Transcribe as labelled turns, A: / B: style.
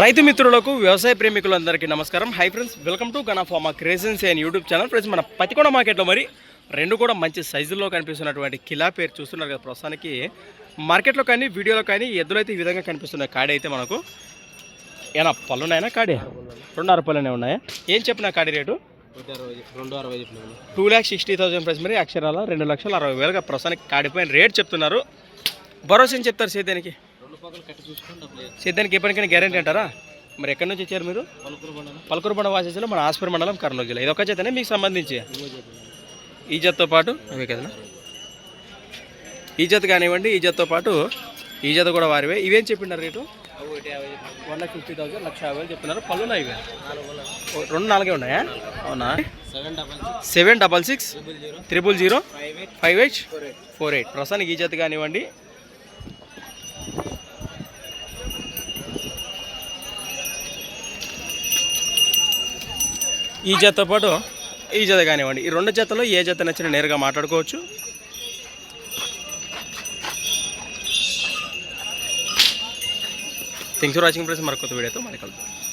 A: రైతు మిత్రులకు వ్యవసాయ ప్రేమికులందరికీ నమస్కారం. హై ఫ్రెండ్స్ వెల్కమ్ టు గనాఫామా క్రేజెన్సీ అండ్ యూట్యూబ్ ఛానల్ ఫ్రెండ్స్ మన పతికొండ మార్కెట్లో మరి రెండు కూడా మంచి సైజుల్లో కనిపిస్తున్నటువంటి కిలా పేరు చూస్తున్నారు కదా ప్రస్తుతానికి. మార్కెట్లో కానీ వీడియోలో కానీ ఎద్దులైతే ఈ విధంగా కనిపిస్తున్నాయి కాడి అయితే మనకు ఏనా పళ్ళున్నాయనా కాడే? రెండున్నర పళ్ళునే ఉన్నాయా. ఏం చెప్పిన కాడి rate? Two lakhs sixty thousand price మరి అక్షరాల రెండు లక్షల అరవై వేలుగా ప్రస్తుతానికి కాడిపోయిన రేట్ చెప్తున్నారు. భరోసా చెప్తారు సేద్యానికి. సేద్యానికి ఎప్పటికైనా గ్యారెంటీ అంటారా? మరి ఎక్కడి నుంచి వచ్చారు మీరు? పలకూరుబండ వాసేసిలో మన ఆస్పర్ మండలం కర్నూలు జిల్లా ఇది ఒక జతనే మీకు సంబంధించి. ఈ జతతో పాటు అవే కదా ఈ జత కానివ్వండి ఈ జతతో పాటు ఈ జత కూడా వారివే. ఇవేం చెప్పిండారు rate? One lakh fifty thousand లక్ష యాభై వేలు చెప్తున్నారు. పళ్ళు ఇవే?
B: నాలుగు
A: రెండు నాలుగే ఉన్నాయా? అవునా?
B: Seven double six
A: seven double six
B: zero
A: triple zero
B: five eight four eight.
A: ప్రస్తుతానికి ఈ చేతి కానివ్వండి. ఈ జతతో పాటు ఈ జత కానివ్వండి. ఈ రెండు జతలో ఏ జత నచ్చినా నేరుగా మాట్లాడుకోవచ్చు. థ్యాంక్స్ ఫర్ వాచింగ్ ప్రెస్ మరొక వీడియోతో మళ్ళీ కలుద్దాం